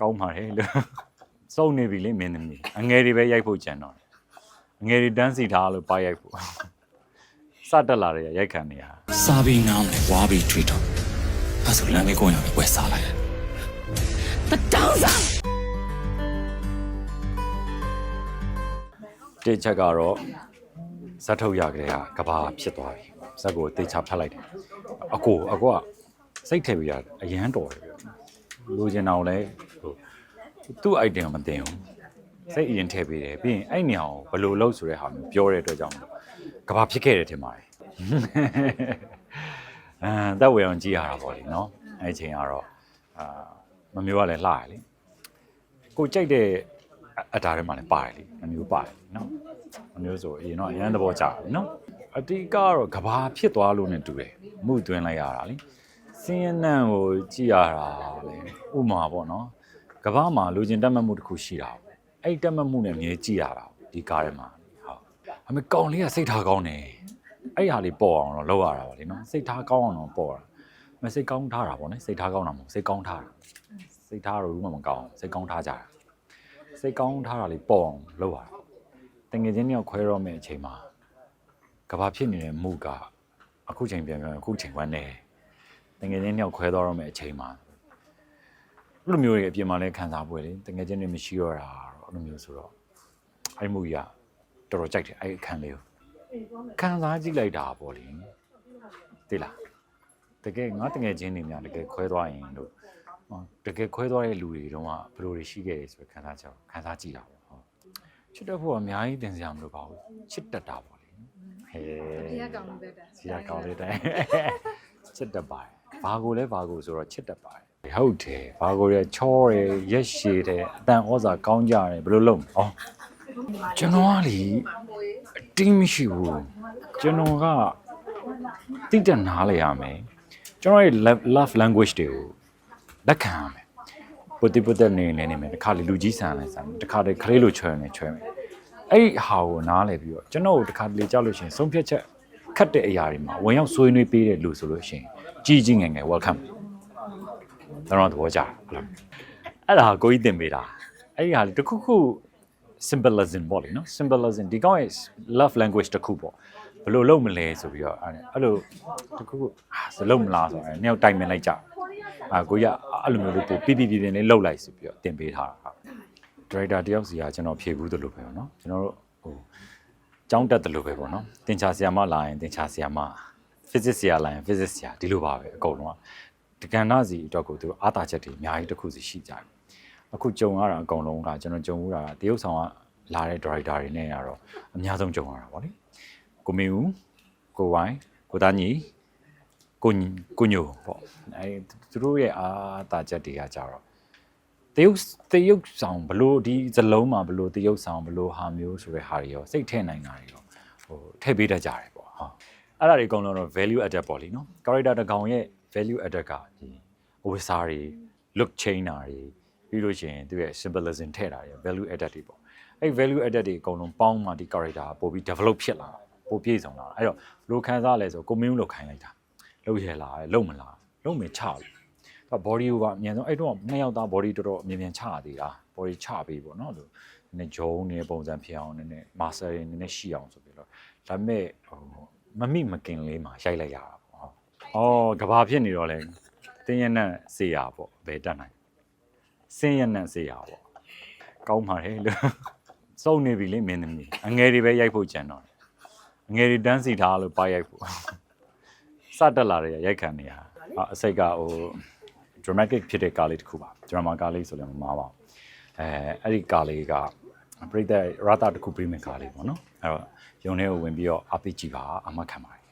ကောင်းပါတယ်လို့စုံနေပြီလေမင်းသမီးအငယ်တွေပဲရိုက်ဖို့ကြံတော့တယ်အငယ်တွေတန်းစီထားလို့ပါရိုက်ဖို့စတက်လာတယ်ရိုက်ခံနေရစားပြီးငောင်းတယ်ဝါပြီးထွေးတော့အဲဆိုလမ်းလေးကိုရဝယ်စားလိုက်တစ်ချက်ကတော့ဇက်ထုတ်ရကြတဲ့ကကဘာဖြစ်သွားပြီဇက်ကိုတေချာဖတ်လိုက်တယ်အကိုအကိုကစိတ်ထည့်ပြီးရအရန်တော်တယ်ပြော လူကျင်အောင်လဲဟိုသူ့ item မတင်ဘူးစိတ်အရင်ထည့်ပေးတယ်ပြီးရင်အဲ့ညောင်ဘယ်လိုလုပ်ဆိုတဲ့ဟာမျိုးပြောတဲ့အတွက်ကြောင့်မလို့ကဘာဖြစ်ခဲ့တယ်ထင်ပါတယ်အဲတက်ဝေအောင်ကြည့်ရတာပေါ့လေနော်အဲ့အချိန်ကတော့အာမမျိုးကလည်းလှရလေကိုကြိုက်တဲ့အတားထဲမှာလည်းပါတယ်လေအမျိုးပါတယ်နော်အမျိုးဆိုအရင်တော့အရန်သဘောကျတယ်နော်အတိကကတော့ကဘာဖြစ်သွားလို့ ਨੇ တူတယ်မှုသွင်းလိုက်ရတာလေ စင်းရနံကိုကြည့်ရတာလေဥမာပေါ့နော်ကဘာမှာလူချင်းတက်မှတ်မှုတစ်ခုရှိတာပေါ့အဲ့ဒီတက်မှတ်မှုနဲ့မြဲကြည့်ရတာပေါ့ဒီကားထဲမှာဟုတ်အမေကောင်လေးကစိတ်ထားကောင်းတယ်အဲ့ဟာလေးပေါ်အောင်တော့လုပ်ရတာပါလေနော်စိတ်ထားကောင်းအောင်တော့ပေါ်တာမစိတ်ကောင်းထားတာပေါ့နော်စိတ်ထားကောင်းတာမဟုတ်စိတ်ကောင်းထားတာစိတ်ထားတော့ဘူးမှမကောင်းစိတ်ကောင်းထားကြတာစိတ်ကောင်းထားတာလေးပေါ့အောင်လုပ်ရတာတငယ်ချင်းတယောက်ခွဲတော့မယ့်အချိန်မှာကဘာဖြစ်နေတဲ့မူကအခုချိန်ပြန်ပြန်အခုချိန်ဝမ်းနေတ ငယ်ချင်းတယောက်ခွဲတော့မယ့်အချိန်မှာအဲ့လိုမျိုးရဲ့အပြင်မှာလည်းခံစားပွဲလေတငယ်ချင်းတွေမရှိတော့တာတော့အဲ့လိုမျိုးဆိုတော့အဲ့မူကြီးကတော်တော်ကြိုက်တယ်အဲ့အခန်းလေးကိုခံစားကြည့်လိုက်တာပေါ့လေသိလားတကယ်ငါတငယ်ချင်းတွေများတကယ်ခွဲသွားရင်လို့ဟောတကယ်ခွဲသွားတဲ့လူတွေတုန်းကဘယ်လိုတွေရှိခဲ့လဲဆိုတော့ခံစားချက်ခံစားကြည့်တာပေါ့ဟောချစ်တတ်ဖို့ကအများကြီးတင်စရာမလိုပါဘူးချစ်တတ်တာပေါ့လေဟဲဒီကကောင်လေးတက်တာစီရကောင်းလေးတိုင်းချစ်တတ်ပါတယ် ဘာကိုလဲဘာကိုဆိုတော့ချစ်တတ်ပါတယ်ဟုတ်တယ်ဘာကိုလဲချောတယ်ရက်ရှည်တယ်အတန်ဩဇာကောင်းကြတယ်ဘယ်လိုလုပ်မလဲဩကျွန်တော်ကလေအတင်းမရှိဘူးကျွန်တော်ကတိတက်နားလေရမယ်ကျွန်တော်ရဲ့ love- love language တွေကိုလက်ခံရမယ်ပုတ်တိပုတ်တဲ့နေနေနေမယ်တခါလေလူကြီးဆန်လဲဆန်မယ်တခါလေခလေးလိုချွဲနေချွဲမယ်အဲ့ဒီဟာကိုနားလဲပြီးတော့ကျွန်တော်တို့တခါလေကြောက်လို့ရှရင်ဆုံးဖြတ်ချက် ခတ်တဲ့အရာတွေမှာဝင်ရောက်ဆွေးနွေးပေးတဲ့လူဆိုလို့ရှရင်ကြီးကြီးငယ်ငယ် welcome တော့တော့ကြဟုတ်လားအဲ့ဒါကိုကြီးတင်ပေးတာအဲ့ဒီဟာလေတခုခု symbolism ပေါ့လေနော် symbolism ဒီကောင်ရဲ့ love language တစ်ခုပေါ့ဘယ်လိုလုပ်မလဲဆိုပြီးတော့အဲ့အဲ့လိုတခုခုဟာစလုံးမလားဆိုတော့အဲ့နှစ်ယောက်တိုင်ပင်လိုက်ကြအာကိုရအဲ့လိုမျိုးလေးပို့ပြပြပြပြလေးလှုပ်လိုက်ဆိုပြီးတော့တင်ပေးထားတာဟုတ်ဒရိုက်တာတယောက်စီကကျွန်တော်ဖြေဘူးသလိုပဲပေါ့နော်ကျွန်တော်တို့ဟို ကျောင်းတက်တယ်လို့ပဲပေါ့နော်သင်ချာဆရာမလာရင်သင်ချာဆရာမ physics ဆရာလာရင် physics ဆရာဒီလိုပါပဲအကုန်လုံးကတက္ကနာစီအတွက်ကိုသူတို့အားတာချက်တွေအများကြီးတစ်ခုစီရှိကြတယ်အခုကြုံရတာအကုန်လုံးကကျွန်တော်ကြုံရတာတရုတ်ဆောင်ကလာတဲ့ director တွေနဲ့ကတော့အများဆုံးကြုံရတာပေါ့လေကိုမင်းဦးကိုဝိုင်းကိုသားညီကိုညကိုညိုပေါ့အဲသူတို့ရဲ့အာတာချက်တွေကကြတော့ တရုတ်တရုတ်ဆောင်ဘလို့ဒီဇလုံးမှာဘလို့တရုတ်ဆောင်ဘလို့ဟာမျိုးဆိုတဲ့ဟာတွေရောစိတ်ထဲနိုင်တာတွေရောဟိုထည့်ပေးတတ်ကြတယ်ပေါ့ဟာအဲ့ဒါတွေအကုန်လုံးတော့ value added ပေါ့လीနော် character တစ်ကောင်ရဲ့ value added ကဒီအဝိစာတွေ look chain တာတွေပြီးလို့ရှိရင်သူရဲ့ symbolism ထည့်တာတွေ value added တွေပေါ့အဲ့ value added တွေအကုန်လုံးပေါင်းမှဒီ character ပို့ပြီး develop ဖြစ်လာတာပို့ပြည့်စုံလာတာအဲ့တော့ဘလို့ခံစားလဲဆိုကိုမင်းဦးလို့ခိုင်းလိုက်တာလုံးရလာတယ်လုံးမလားလုံးမချလို့သူ body ကအမြန်ဆုံးအဲ့တော့နှစ်ယောက်သား body တော်တော်အမြင်မြန်ချသေးတာ body ချပေးပေါ့နော်သူနည်းနည်းဂျုံနေတဲ့ပုံစံဖြစ်အောင်နည်းနည်း master နည်းနည်းရှိအောင်ဆိုပြီးတော့ဒါပေမဲ့ဟိုမမိမကင်လေးမှာရိုက်လိုက်ရတာပေါ့ဟုတ်ဩကဘာဖြစ်နေတော့လဲတင်းရနဲ့စေရပေါ့ဘယ်တက်နိုင်စင်းရနဲ့စေရပေါ့ကောင်းပါတယ်လို့စုံနေပြီလေမင်းသမီးအငယ်တွေပဲရိုက်ဖို့ကြံတော့တယ်အငယ်တွေတန်းစီထားလို့ပါရိုက်ဖို့စတက်လာတဲ့ရိုက်ခံနေရတာအာအစိတ်ကဟို dramatic ဖြစ်တဲ့ကားလေးတစ်ခုပါ drama ကားလေးဆိုလည်းမမှားပါဘူးအဲအဲ့ဒီကားလေးကပြိတ္တရတာတစ်ခုပြိမဲ့ကားလေးပေါ့နော်အဲ့တော့ရုံထဲကိုဝင်ပြီးတော့အပိကြည့်ပါအမှတ်ခံပါတယ်